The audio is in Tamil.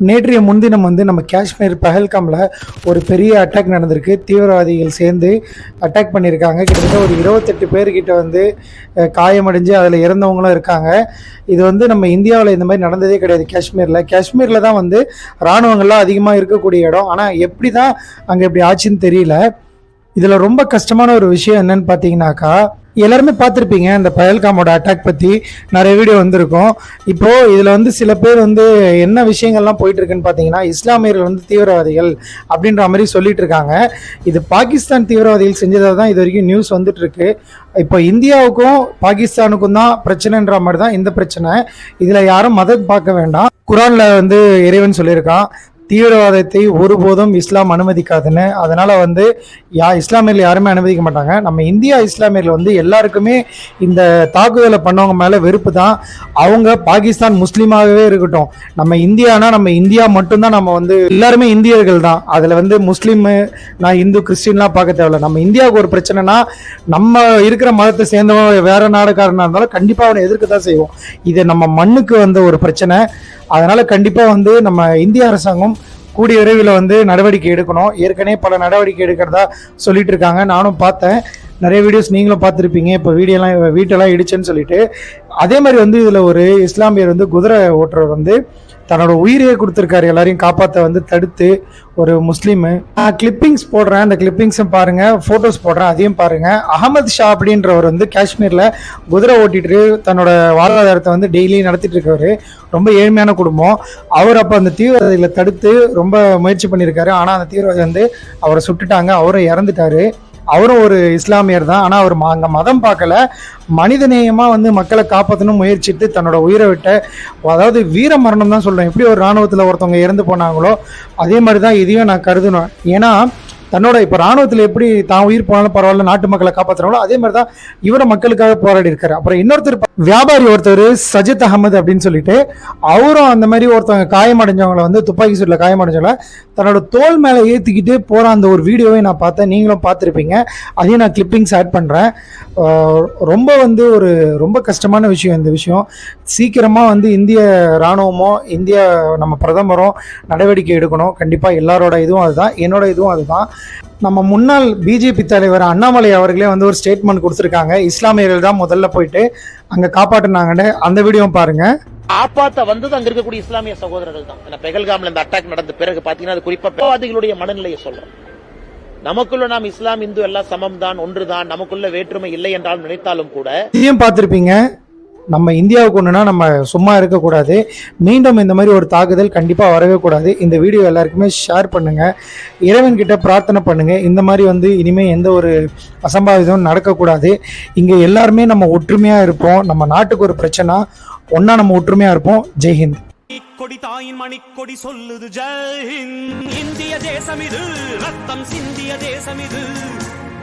நேற்றைய முன்தினம் வந்து நம்ம காஷ்மீர் பஹல்காமில் ஒரு பெரிய அட்டாக் நடந்திருக்கு. தீவிரவாதிகள் சேர்ந்து அட்டாக் பண்ணியிருக்காங்க. கிட்டத்தட்ட ஒரு இருபத்தெட்டு பேர்கிட்ட வந்து காயமடைஞ்சு அதில் இறந்தவங்களும் இருக்காங்க. இது வந்து நம்ம இந்தியாவில் இந்த மாதிரி நடந்ததே கிடையாது காஷ்மீரில். காஷ்மீரில் தான் வந்து இராணுவங்கள்லாம் அதிகமாக இருக்கக்கூடிய இடம். ஆனால் எப்படி தான் அங்கே இப்படி ஆச்சுன்னு தெரியல. இதில் ரொம்ப கஷ்டமான ஒரு விஷயம் என்னன்னு பார்த்தீங்கன்னாக்கா எல்லாருமே பார்த்துருப்பீங்க இந்த பயல்காமோட அட்டாக் பற்றி நிறைய வீடியோ வந்திருக்கும். இப்போது இதில் வந்து சில பேர் வந்து என்ன விஷயங்கள்லாம் போயிட்டுருக்குன்னு பார்த்தீங்கன்னா இஸ்லாமியர்கள் வந்து தீவிரவாதிகள் அப்படின்ற மாதிரி சொல்லிட்டு இருக்காங்க இது பாகிஸ்தான் தீவிரவாதிகள் செஞ்சதாக தான் இது வரைக்கும் நியூஸ் வந்துட்டுருக்கு. இப்போ இந்தியாவுக்கும் பாகிஸ்தானுக்கும் தான் பிரச்சனைன்ற மாதிரி தான் இந்த பிரச்சனை. இதில் யாரும் மதம் பார்க்க வேண்டாம். குரானில் வந்து இறைவன் சொல்லியிருக்கான். தீவிரவாதத்தை ஒருபோதும் இஸ்லாம் அனுமதிக்காதுன்னு. அதனால் வந்து யா இஸ்லாமியர்கள் யாருமே அனுமதிக்க மாட்டாங்க. நம்ம இந்தியா இஸ்லாமியர்கள் வந்து எல்லாருக்குமே இந்த தாக்குதலை பண்ணவங்க மேலே வெறுப்பு தான். அவங்க பாகிஸ்தான் முஸ்லீமாகவே இருக்கட்டும். நம்ம இந்தியானா நம்ம இந்தியா மட்டும்தான் நம்ம வந்து எல்லாருமே இந்தியர்கள் தான். அதில் வந்து முஸ்லீமு நான் இந்து கிறிஸ்டின்லாம் பார்க்க தேவையில்ல. நம்ம இந்தியாவுக்கு ஒரு பிரச்சனைனா நம்ம இருக்கிற மதத்தை சேர்ந்தவன் வேற நாடுக்காரனாக இருந்தாலும் கண்டிப்பாக அவனை எதிர்க்க தான் செய்வோம். இது நம்ம மண்ணுக்கு வந்த ஒரு பிரச்சனை. அதனால கண்டிப்பாக வந்து நம்ம இந்திய அரசாங்கம் கூடிய விரைவில் வந்து நடவடிக்கை எடுக்கணும். ஏற்கனவே பல நடவடிக்கை எடுக்கிறதா சொல்லிட்டு இருக்காங்க. நானும் பார்த்தேன். நிறைய வீடியோஸ் நீங்களும் பார்த்துருப்பீங்க. இப்போ வீடியோலாம் வீட்டெல்லாம் இடிச்சுன்னு சொல்லிட்டு அதே மாதிரி வந்து இதில் ஒரு இஸ்லாமியர் வந்து குதிரை ஓட்டுறவர் வந்து தன்னோட உயிரையே கொடுத்துருக்காரு. எல்லாரையும் காப்பாற்ற வந்து தடுத்து ஒரு முஸ்லீமு. நான் கிளிப்பிங்ஸ் போடுறேன். அந்த கிளிப்பிங்ஸும் பாருங்கள் ஃபோட்டோஸ் போடுறேன். அதையும் பாருங்கள் அகமது ஷா அப்படின்றவர் வந்து காஷ்மீரில் குதிரை ஓட்டிட்டு தன்னோட வாழ்வாதாரத்தை வந்து டெய்லி நடத்திட்டு இருக்கவர். ரொம்ப ஏழ்மையான குடும்பம். அவர் அப்போ அந்த தீவிரவாதிகளை தடுத்து ரொம்ப முயற்சி பண்ணியிருக்காரு. ஆனால் அந்த தீவிரவாதி வந்து அவரை சுட்டுட்டாங்க. அவரும் இறந்துட்டாரு. அவரும் ஒரு இஸ்லாமியர் தான். ஆனால் அவர் அங்கே மதம் பார்க்கல. மனிதநேயமாக வந்து மக்களை காப்பாற்றணும் முயற்சித்து தன்னோட உயிரை விட்ட அதாவது வீர மரணம் தான் சொல்கிறேன் எப்படி ஒரு இராணுவத்தில் ஒருத்தவங்க இறந்து போனாங்களோ அதே மாதிரி தான் இதையும் நான் கருதணும் ஏன்னா தன்னோட இப்போ ராணுவத்தில் எப்படி தான் உயிர் போனாலும் பரவாயில்ல நாட்டு மக்களை காப்பாற்றுறாங்களோ அதே மாதிரி தான் இவரை மக்களுக்காக போராடி இருக்காரு. அப்புறம் இன்னொருத்தர் வியாபாரி ஒருத்தர் சஜித் அகமது அப்படின்னு சொல்லிட்டு அவரும் அந்த மாதிரி ஒருத்தவங்க காயமடைஞ்சவங்களை வந்து துப்பாக்கி சூட்டில் காயமடைஞ்சவங்கள தன்னோட தோல் மேலே ஏற்றிக்கிட்டே போகிற அந்த ஒரு வீடியோவை நான் பார்த்தேன். நீங்களும் பார்த்துருப்பீங்க. அதையும் நான் கிளிப்பிங்ஸ் ஆட் பண்ணுறேன் ரொம்ப வந்து ஒரு ரொம்ப கஷ்டமான விஷயம் இந்த விஷயம். சீக்கிரமாக வந்து இந்திய இராணுவமோ இந்திய நம்ம பிரதமரும் நடவடிக்கை எடுக்கணும். கண்டிப்பாக எல்லாரோட இதுவும் அதுதான். என்னோட இதுவும் அதுதான். நம்ம முன்னாள் பிஜேபி தலைவர் அண்ணாமலை அவர்களே வந்து ஒரு ஸ்டேட்மெண்ட் கொடுத்துருக்காங்க. இஸ்லாமியர்கள் தான் முதல்ல போயிட்டு அங்கே காப்பாற்றினாங்கன்னு அந்த வீடியோவும் பாருங்கள் ஆப்பாத்த வந்தது அங்க இருக்கக்கூடிய இஸ்லாமிய சகோதரர்கள் தான். ஏன்னா பெகல்காம்ல இந்த அட்டாக் நடந்த பிறகு பாத்தீங்கன்னா அது குறிப்பா பேவாதிகளுடைய மனநிலையை சொல்றோம். நமக்குள்ள நாம் இஸ்லாம் இந்து எல்லாம் சமம் தான் ஒன்று தான் நமக்குள்ள வேற்றுமை இல்லை என்றாலும் நினைத்தாலும் கூட இதையும் பார்த்துருப்பீங்க. நம்ம இந்தியாவுக்கு ஒன்றுனா நம்ம சும்மா இருக்கக்கூடாது. மீண்டும் இந்த மாதிரி ஒரு தாக்குதல் கண்டிப்பாக வரவே கூடாது. இந்த வீடியோ எல்லாருக்குமே ஷேர் பண்ணுங்கள் இறைவன்கிட்ட பிரார்த்தனை பண்ணுங்கள் இந்த மாதிரி வந்து இனிமேல் எந்த ஒரு அசம்பாவிதமும் நடக்கக்கூடாது. இங்கே எல்லாருமே நம்ம ஒற்றுமையாக இருப்போம். நம்ம நாட்டுக்கு ஒரு பிரச்சனை. ஒன்னா நம்ம ஒற்றுமையா இருப்போம். ஜெய்ஹிந்த் கொடி தாயின் மணிக்கொடி சொல்லுது ஜெய் ஹிந்த். இந்திய தேசம் இது ரத்தம் சிந்திய தேசம் இது.